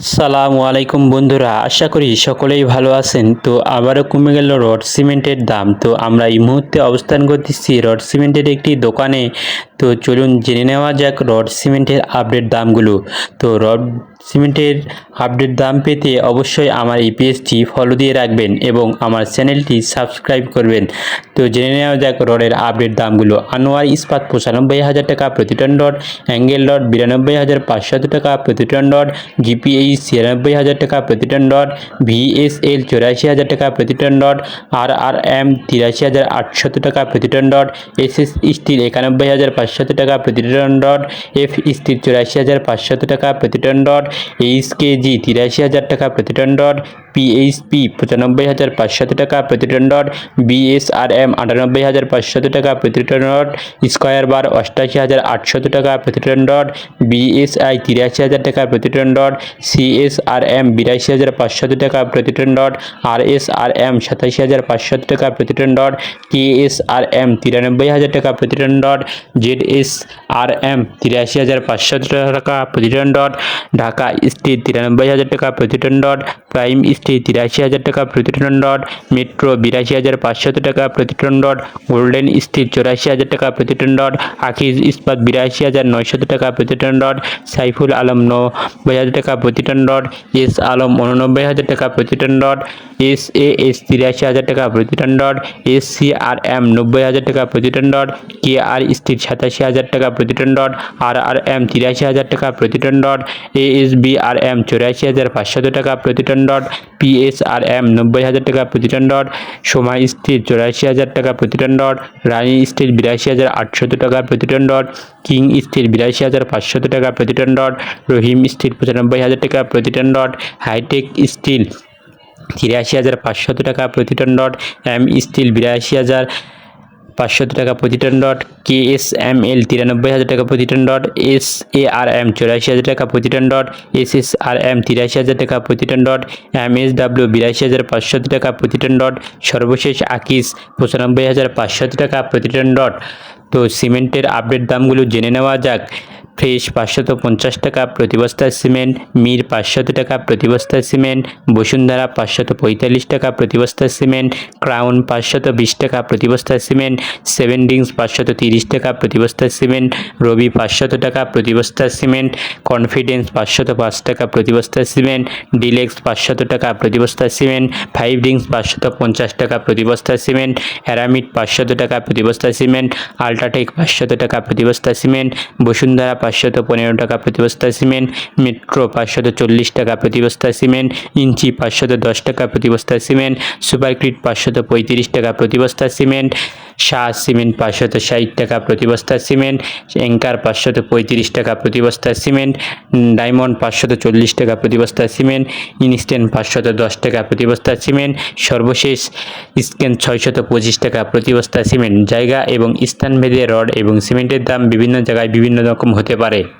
সালামু আলাইকুম বন্ধুরা, আশা করি সকলেই ভালো আছেন। তো আবারও কমে গেল রড সিমেন্টের দাম। তো আমরা এই মুহূর্তে অবস্থান করতেছি রড সিমেন্টের একটি দোকানে। তো চলুন জেনে নেওয়া যাক রড সিমেন্টের আপডেট দামগুলো। তো রড সিমেন্টের আপডেট দাম পেতে অবশ্যই আমার এই ফলো দিয়ে রাখবেন এবং আমার চ্যানেলটি সাবস্ক্রাইব করবেন। তো জেনে নেওয়া যাক রডের আপডেট দামগুলো। আনোয়ার ইস্পাত পঁচানব্বই হাজার টাকা, প্রতি টন রড অ্যাঙ্গেল রড বিরানব্বই হাজার পাঁচশত টাকা, প্রতি টন রড জিপিএই ছিয়ানব্বই হাজার টাকা, প্রতি টন রড ভিএসএল চৌরাশি হাজার টাকা, প্রতি ton rod R R M তিরাশি হাজার আটশত টাকা, প্রতি ton rod S S steel একানব্বই হাজার পাঁচশত টাকা প্রতি টন ডট এফ স্টিল চুরাশি হাজার পাঁচশত টাকা প্রতি টন ডট এইচ কেজি তিরাশি হাজার টাকা প্রতি টন রড পিএইচপি পঁচানব্বই হাজার পাঁচশত টাকা প্রতি টন রড বিএসআরএম আটানব্বই হাজার পাঁচশত টাকা প্রতি টন রড স্কোয়ার বার অষ্টাশি হাজার আটশত টাকা প্রতি টন রড বিএসআই তিরাশি হাজার টাকা প্রতি টন রড সিএসআরএম বিরাশি হাজার পাঁচশত টাকা প্রতি টন রড আরএসআরএম সাতাশি হাজার পাঁচশত টাকা প্রতি টন রড কেএসআরএম তিরানব্বই হাজার টাকা প্রতি টন রড জেডএসআরএম তিরাশি হাজার পাঁচশত টাকা প্রতি টন রড ঢাকা স্টিল তিরানব্বই হাজার টাকা প্রতি টন রড প্রাইম স্টিল তিরাশি হাজার টাকা প্রতি টন রড মেট্রো বিরাশি হাজার পাঁচশত টাকা প্রতি টন রড গোল্ডেন স্টিল চৌরাশি হাজার টাকা প্রতি টন রড আকিজ ইস্পাত বিরাশি হাজার নয়শত টাকা প্রতি টন রড সাইফুল আলম নব্বই হাজার টাকা প্রতি টন রড এস আলম উননব্বই হাজার টাকা প্রতি ton rod S A S তিরাশি হাজার টাকা প্রতি ton rod S C R M নব্বই হাজার টাকা প্রতি ton rod K R steel সাতাশি হাজার টাকা প্রতি ton rod R R M তিরাশি হাজার টাকা প্রতি ton rod A S B R M চৌরাশি হাজার পাঁচশত টাকা প্রতি ton rod P S R M নব্বই হাজার টাকা প্রতি টন রড সময় স্টিল চৌরাশি হাজার টাকা প্রতি টন রড রানী স্টিল বিরাশি হাজার আটশত টাকা প্রতি টন রড কিং স্টিল বিরাশি হাজার পাঁচশত টাকা প্রতি টন রড রহিম স্টিল পঁচানব্বই হাজার টাকা প্রতি টন রড হাইটেক স্টিল তিরাশি হাজার পাঁচশত টাকা প্রতি টন রড এম স্টিল বিরাশি হাজার পাঁচশত টাকা প্রতি ton dot K S M L তিরানব্বই হাজার টাকা প্রতি ton dot S A R M চৌরাশি হাজার টাকা প্রতি ton dot S S R M তিরাশি হাজার টাকা প্রতি ton dot M S W বিরাশি হাজার পাঁচশত টাকা প্রতি টন ডট সর্বশেষ আকিস পঁচানব্বই হাজার পাঁচশত টাকা প্রতি টন ডট তো সিমেন্টের আপডেট দামগুলো জেনে নেওয়া যাক। ফ্রেশ পাঁচশত পঞ্চাশ টাকা প্রতি বস্তা সিমেন্ট মির পাঁচশত টাকা প্রতি বস্তা সিমেন্ট বসুন্ধরা পাঁচশত পঁয়তাল্লিশ টাকা প্রতি বস্তা সিমেন্ট ক্রাউন পাঁচশত বিশ টাকা প্রতি বস্তা সিমেন্ট সেভেন ডিংস পাঁচশত তিরিশ টাকা প্রতি বস্তা সিমেন্ট রবি পাঁচশত টাকা প্রতি বস্তা সিমেন্ট কনফিডেন্স পাঁচশত পাঁচ টাকা প্রতি বস্তা সিমেন্ট ডিলেক্স পাঁচশত টাকা প্রতি বস্তা সিমেন্ট ফাইভ ডিংস পাঁচশত পঞ্চাশ টাকা প্রতি বস্তা সিমেন্ট অ্যারামিড পাঁচশত টাকা প্রতি বস্তা সিমেন্ট আল্ট্রাটেক পাঁচশত টাকা প্রতি বস্তা সিমেন্ট বসুন্ধরা পাঁচশত পনেরো টাকা প্রতি বস্তা সিমেন্ট, মেট্রো পাঁচশত চল্লিশ টাকা প্রতি বস্তা সিমেন্ট, ইঞ্চি পাঁচশত দশ টাকা প্রতি বস্তা সিমেন্ট, সুপারক্রিট পাঁচশত পঁয়ত্রিশ টাকা প্রতি বস্তা সিমেন্ট, শাহ সিমেন্ট পাঁচশত ষাট টাকা প্রতি বস্তা সিমেন্ট, অ্যাঙ্কার পাঁচশত পঁয়ত্রিশ টাকা প্রতি বস্তা সিমেন্ট, ডায়মন্ড পাঁচশত চল্লিশ টাকা প্রতি বস্তা সিমেন্ট, ইনস্ট্যান্ট পাঁচশত দশ টাকা প্রতি বস্তা সিমেন্ট, সর্বশেষ স্ক্যান ছয়শত পঁচিশ টাকা প্রতি বস্তা সিমেন্ট। জায়গা এবং স্থানভেদে রড এবং সিমেন্টের দাম বিভিন্ন জায়গায় বিভিন্ন রকম হতে পারে।